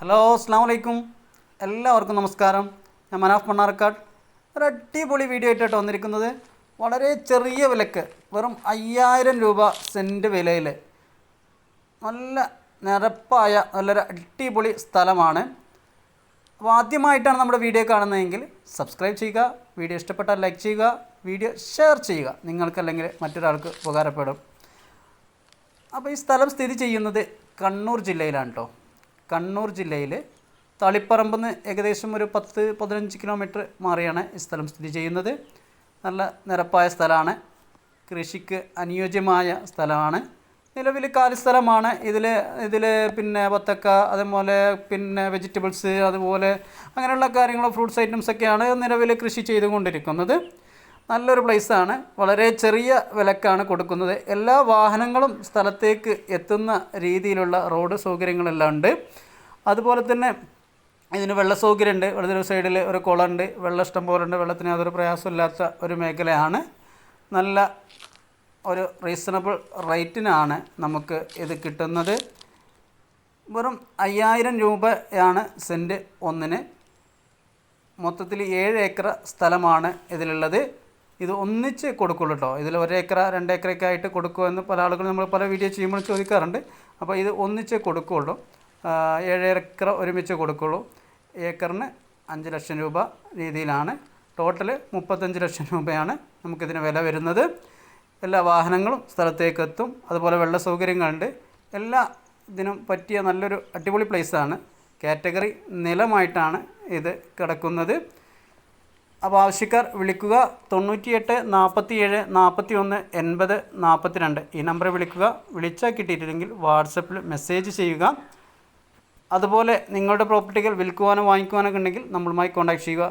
Hello അസ്സാം വലൈക്കും എല്ലാവർക്കും നമസ്കാരം. ഞാൻ മനാഫ് മണ്ണാർക്കാട്. ഒരു അടിപൊളി വീഡിയോ ആയിട്ടാണ് വന്നിരിക്കുന്നത്. വളരെ ചെറിയ വിലക്ക് വെറും അയ്യായിരം രൂപ സെന്റ് വിലയിൽ നല്ല നിരപ്പായ നല്ലൊരു അടിപൊളി സ്ഥലമാണ്. അപ്പോൾ ആദ്യമായിട്ടാണ് നമ്മുടെ വീഡിയോ കാണുന്നതെങ്കിൽ സബ്സ്ക്രൈബ് ചെയ്യുക വീഡിയോ ഇഷ്ടപ്പെട്ടാൽ ലൈക്ക് ചെയ്യുക വീഡിയോ ഷെയർ ചെയ്യുക. നിങ്ങൾക്കല്ലെങ്കിൽ മറ്റൊരാൾക്ക് ഉപകാരപ്പെടും. അപ്പോൾ ഈ സ്ഥലം സ്ഥിതി ചെയ്യുന്നത് കണ്ണൂർ ജില്ലയിലാണ് കേട്ടോ കണ്ണൂർ ജില്ലയിൽ തളിപ്പറമ്പിൽ നിന്ന് ഏകദേശം ഒരു പത്ത് പതിനഞ്ച് കിലോമീറ്റർ മാറിയാണ് ഈ സ്ഥലം സ്ഥിതി ചെയ്യുന്നത്. നല്ല നിരപ്പായ സ്ഥലമാണ്. കൃഷിക്ക് അനുയോജ്യമായ സ്ഥലമാണ്. നിലവിൽ കാലി സ്ഥലമാണ്. ഇതിൽ ഇതിൽ പിന്നെ വത്തക്ക അതുപോലെ പിന്നെ വെജിറ്റബിൾസ് അതുപോലെ അങ്ങനെയുള്ള കാര്യങ്ങൾ ഫ്രൂട്ട്സ് ഐറ്റംസ് ഐറ്റംസൊക്കെയാണ് നിലവിൽ കൃഷി ചെയ്തുകൊണ്ടിരിക്കുന്നത്. നല്ലൊരു പ്ലേസാണ് വളരെ ചെറിയ വിലക്കാണ് കൊടുക്കുന്നത്. എല്ലാ വാഹനങ്ങളും സ്ഥലത്തേക്ക് എത്തുന്ന രീതിയിലുള്ള റോഡ് സൗകര്യങ്ങളെല്ലാം ഉണ്ട്. അതുപോലെ തന്നെ ഇതിന് വെള്ള സൗകര്യമുണ്ട്. വെള്ളത്തിന് സൈഡിൽ ഒരു കുളമുണ്ട് വെള്ളം ഇഷ്ടം പോലെ ഉണ്ട്. വെള്ളത്തിന് യാതൊരു പ്രയാസമില്ലാത്ത ഒരു മേഖലയാണ്. നല്ല ഒരു റീസണബിൾ റേറ്റിനാണ് നമുക്ക് ഇത് കിട്ടുന്നത്. വെറും അയ്യായിരം രൂപയാണ് സെന്റ് ഒന്നിന്. മൊത്തത്തിൽ ഏഴ് ഏക്കർ സ്ഥലമാണ് ഇതിലുള്ളത്. ഇത് ഒന്നിച്ച് കൊടുക്കുള്ളൂ കേട്ടോ ഇതിൽ ഒരേക്കറ രണ്ടേക്കറൊക്കെ ആയിട്ട് കൊടുക്കുമെന്ന് പല ആളുകളും നമ്മൾ പല വീഡിയോ ചെയ്യുമ്പോൾ ചോദിക്കാറുണ്ട്. അപ്പോൾ ഇത് ഒന്നിച്ച് കൊടുക്കുകയുള്ളൂ ഏഴേക്കർ ഒരുമിച്ച് കൊടുക്കുള്ളൂ. ഏക്കറിന് അഞ്ച് ലക്ഷം രൂപ രീതിയിലാണ്. ടോട്ടൽ മുപ്പത്തഞ്ച് ലക്ഷം രൂപയാണ് നമുക്കിതിന് വില വരുന്നത്. എല്ലാ വാഹനങ്ങളും സ്ഥലത്തേക്ക് എത്തും. അതുപോലെ വെള്ള സൗകര്യങ്ങളുണ്ട്. എല്ലാ ഇതിനും പറ്റിയ നല്ലൊരു അടിപൊളി പ്ലേസാണ് കാറ്റഗറി നിലമായിട്ടാണ് ഇത് കിടക്കുന്നത്. അപ്പോൾ ആവശ്യക്കാർ വിളിക്കുക തൊണ്ണൂറ്റിയെട്ട് നാൽപ്പത്തി ഏഴ് നാൽപ്പത്തി ഒന്ന് എൺപത് നാൽപ്പത്തി രണ്ട് ഈ നമ്പറിൽ വിളിക്കുക. വിളിച്ചാൽ കിട്ടിയിട്ടില്ലെങ്കിൽ വാട്സപ്പിൽ മെസ്സേജ് ചെയ്യുക. അതുപോലെ നിങ്ങളുടെ പ്രോപ്പർട്ടികൾ വിൽക്കുവാനോ വാങ്ങിക്കുവാനോ ഉണ്ടെങ്കിൽ നമ്മളുമായി കോൺടാക്ട് ചെയ്യുക.